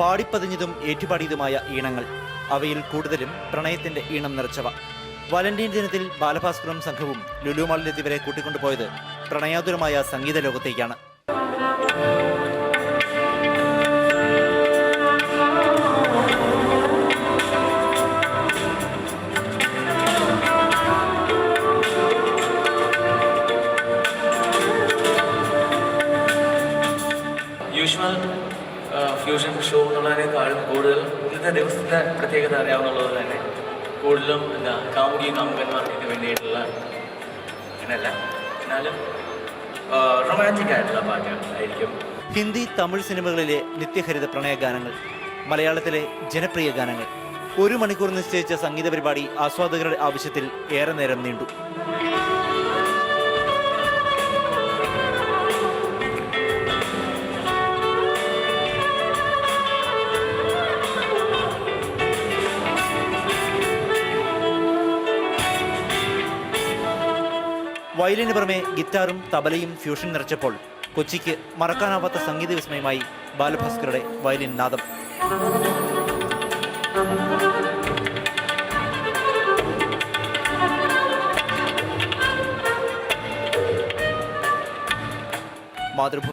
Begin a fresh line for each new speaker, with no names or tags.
പാടിപ്പതിഞ്ഞതും ഏറ്റുപാടിയതുമായ ഈണങ്ങൾ. അവയിൽ കൂടുതലും പ്രണയത്തിന്റെ ഈണം നിറച്ചവ. വാലന്റൈൻ ദിനത്തിൽ ബാലഭാസ്കറും സംഘവും ലുലുമാളിലെത്തിവരെ കൂട്ടിക്കൊണ്ടുപോയത് പ്രണയാതുരമായ സംഗീത ലോകത്തേക്കാണ്.
യൂഷ്വൽ ഫ്യൂഷൻ ഷോ എന്നുള്ളതിനേക്കാളും കൂടുതൽ ഇന്നത്തെ ദിവസത്തെ പ്രത്യേകത അറിയാവുന്നുള്ളത് തന്നെ. കൂടുതലും എന്താ കാമുകി കാമുകന്മാർക്ക് വേണ്ടിയിട്ടുള്ള അങ്ങനെയല്ല എന്നാലും റൊമാന്റിക് ആയിട്ടുള്ള പാട്ടുകൾ ആയിരിക്കും
ഹിന്ദി തമിഴ് സിനിമകളിലെ നിത്യഹരിത പ്രണയ ഗാനങ്ങൾ മലയാളത്തിലെ ജനപ്രിയ ഗാനങ്ങൾ. ഒരു മണിക്കൂർ നിശ്ചയിച്ച സംഗീത പരിപാടി ആസ്വാദകരുടെ ആവശ്യത്തിൽ ഏറെ നേരം നീണ്ടു. വയലിന് പുറമെ ഗിറ്റാറും തബലയും ഫ്യൂഷൻ നിറച്ചപ്പോൾ കൊച്ചിക്ക് മറക്കാനാവാത്ത സംഗീത വിസ്മയമായി ബാലഭാസ്കറുടെ വയലിൻ നാദം. മാതൃഭൂമി